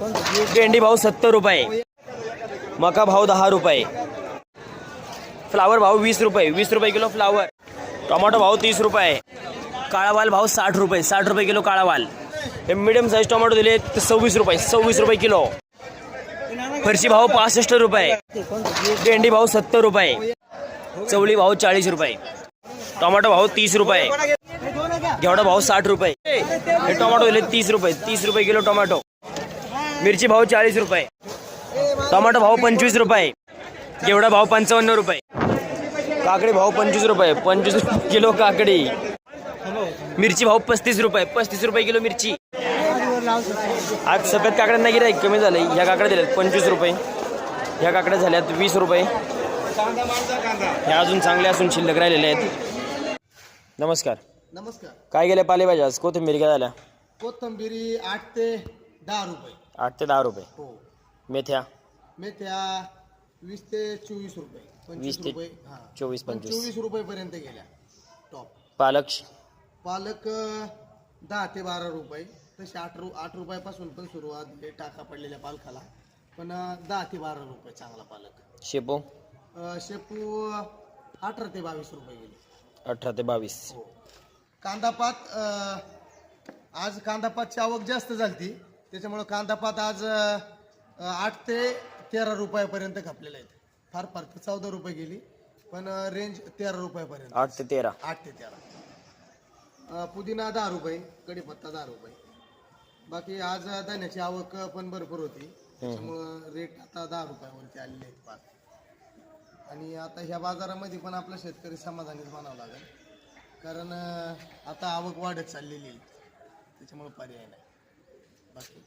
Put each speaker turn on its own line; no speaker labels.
भेंडी भाव सत्तर रुपये, मका भाव दहा रुपये, फ्लावर भाव वीस रुपये वीस रुपये किलो फ्लावर, टोमॅटो भाव तीस रुपये काळा वाल भाव साठ रुपये साठ रुपये किलो काळा वाल हे मिडियम साईज टोमॅटो दिले, ते सव्वीस रुपये सव्वीस रुपये किलो. फरशी भाव पासष्ट रुपये, भेंडी भाव सत्तर रुपये, चवळी भाव चाळीस रुपये, टोमॅटो भाव तीस रुपये, घेवडा भाव साठ रुपये. हे टोमॅटो दिले तीस रुपये तीस रुपये किलो टोमॅटो. मिरची भाव चाळीस रुपये. टोमॅटो भाव पंचवीस रुपये. घेवडा भाव पंचावन्न रुपये. काकडी भाव पंचवीस रुपये. पंचवीस किलो काकडी. मिरची भाव पस्तीस रुपये. पस्तीस रुपये किलो मिरची. आज सफेद काकड्यांना गिराईक कमी झालंय ह्या काकड्या दिल्यात पंचवीस रुपये. ह्या काकड्या झाल्यात वीस रुपये. ह्या अजून चांगल्या असून शिल्लक राहिलेल्या आहेत. नमस्कार.
नमस्कार.
काय गेल्या पालेभाज्या आज? कोथिंबीर काय झाल्या
कोथंबिरी आठ ते दहा रुपये.
आठ ते दहा रुपये.
हो.
मेथ्या.
मेथ्या वीस ते चोवीस रुपये. पंचवीस
वीस ते
रुपये हा.
चोवीस पंचवीस.
चोवीस रुपये पर्यंत गेल्या. टॉप
पालक.
पालक अं, दहा ते बारा रुपये. तसे आठ रु आठ रुपयापासून पण सुरुवात आहे टाका पडलेल्या पालकाला. पण अं, दहा ते बारा रुपये चांगला पालक.
शेपो.
अं, शेपू अं, अठरा ते बावीस रुपये गेले.
अठरा ते बावीस.
हो. कांदापात अं, आज कांदापातची आवक जास्त झाली त्याच्यामुळं कांदापात आज आठ ते तेरा रुपयापर्यंत खपलेले आहेत. फार फार चौदा रुपये गेली पण रेंज तेरा रुपयापर्यंत.
आठ ते तेरा.
आठ ते तेरा. अं, पुदिना दहा रुपये कढीपत्ता दहा रुपये. बाकी आज धान्याची आवक पण भरपूर होती. त्याच्यामुळं रेट आता दहा रुपयावरती आलेले आहेत फार आणि आता ह्या बाजारामध्ये पण आपला शेतकरी समाधानीच म्हणावं लागेल. कारण अं, आता आवक वाढत चाललेली आहे. त्याच्यामुळे पर्याय नाही. Bakit?